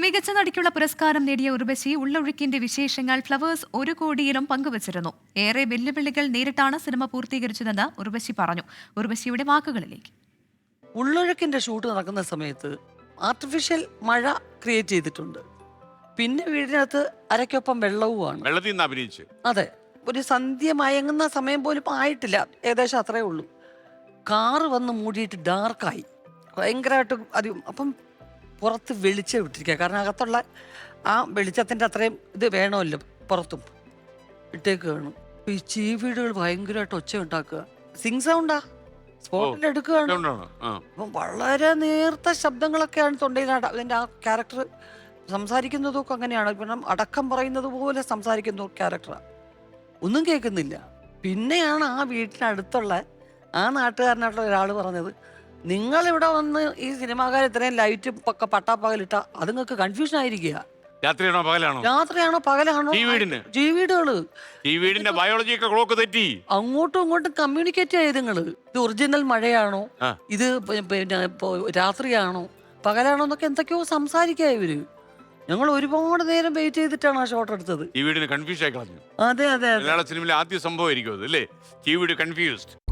മികച്ച നടിക്കുള്ള പുരസ്കാരം നേടിയ ഉർവശി ഉള്ളൊഴുക്കിന്റെ വിശേഷങ്ങൾ ഫ്ലവേഴ്സ് ഒരു കോടിയിലും പങ്കുവച്ചിരുന്നു. ഏറെ വെല്ലുവിളികൾ നേരിട്ടാണ് സിനിമ പൂർത്തീകരിച്ചതെന്ന് ഉർവശി പറഞ്ഞു. ഉർവശിയുടെ വാക്കുകളിലേക്ക്. ഉള്ളൊഴുക്കിന്റെ ഷൂട്ട് നടക്കുന്ന സമയത്ത് ആർട്ടിഫിഷ്യൽ മഴ ക്രിയേറ്റ് ചെയ്തിട്ടുണ്ട്. പിന്നെ വീടിനകത്ത് അരയ്ക്കൊപ്പം വെള്ളവുമാണ്. വെള്ളത്തിൽ നിന്ന് അഭിനയിച്ച്. അതെ. ഒരു സന്ധ്യ മയങ്ങുന്ന സമയം പോലും ആയിട്ടില്ല. ഏകദേശം അത്രേ ഉള്ളൂ. കാറ് വന്ന് മൂടിയിട്ട് ഡാർക്കായി ഭയങ്കരമായിട്ട് അതി അപ്പം പുറത്ത് വെളിച്ചം ഇട്ടിരിക്കുക. കാരണം അകത്തുള്ള ആ വെളിച്ചത്തിന്റെ അത്രയും ഇത് വേണമല്ലോ പുറത്തും. ഇട്ടേക്ക് വേണം. ഈ ചീവീടുകൾ ഭയങ്കരമായിട്ട് ഒച്ച ഉണ്ടാക്കുക. സിങ് സൗണ്ടാ? സ്പോട്ടിൽ എടുക്കുകയാണ് അപ്പം വളരെ നേർത്ത ശബ്ദങ്ങളൊക്കെയാണ് തൊണ്ടയിൽ അതിന്റെ ആ ക്യാരക്ടർ സംസാരിക്കുന്നതൊക്കെ അങ്ങനെയാണ്. കാരണം അടക്കം പറയുന്നത് പോലെ സംസാരിക്കുന്ന ക്യാരക്ടറാണ് ഒന്നും കേൾക്കുന്നില്ല. പിന്നെയാണ് ആ വീട്ടിനടുത്തുള്ള ആ നാട്ടുകാരനായിട്ടുള്ള ഒരാൾ പറഞ്ഞത്. നിങ്ങളിവിടെ വന്ന് ഈ സിനിമാക്കാർ ഇത്രയും ലൈറ്റ് ഒക്കെ പട്ടാപ്പകലിട്ട അത് നിങ്ങൾക്ക് കൺഫ്യൂഷൻ ആയിരിക്കുക. രാത്രിയാണോ പകലാണോ? രാത്രിയാണോ പകലാണോ? ഈ വീടിന്? ഈ വീടുകൾ. ഈ വീടിന്റെ ബയോളജി ഒക്കെ ക്ലോക്ക് തെറ്റി. അങ്ങോട്ടും ഇങ്ങോട്ടും കമ്മ്യൂണിക്കേറ്റ് ചെയ്ത് നിങ്ങൾ ഇത് ഒറിജിനൽ മഴയാണോ? ഇത് പിന്നെ ഇപ്പൊ രാത്രിയാണോ? പകലാണോ എന്നൊക്കെ എന്തൊക്കെയോ സംസാരിക്കുക ഇവർ. ഞങ്ങൾ ഒരുപാട് നേരം വെയിറ്റ് ചെയ്തിട്ടാണ് ആ ഷോട്ട് എടുത്തത്. ഈ വീടിന് കൺഫ്യൂഷൻ ആയി കളഞ്ഞു. അതെ അതെ അതെ. മലയാള സിനിമയിലെ ആദ്യ സംഭവമായിരിക്കും അത് അല്ലേ? ഈ വീട് കൺഫ്യൂസ്ഡ്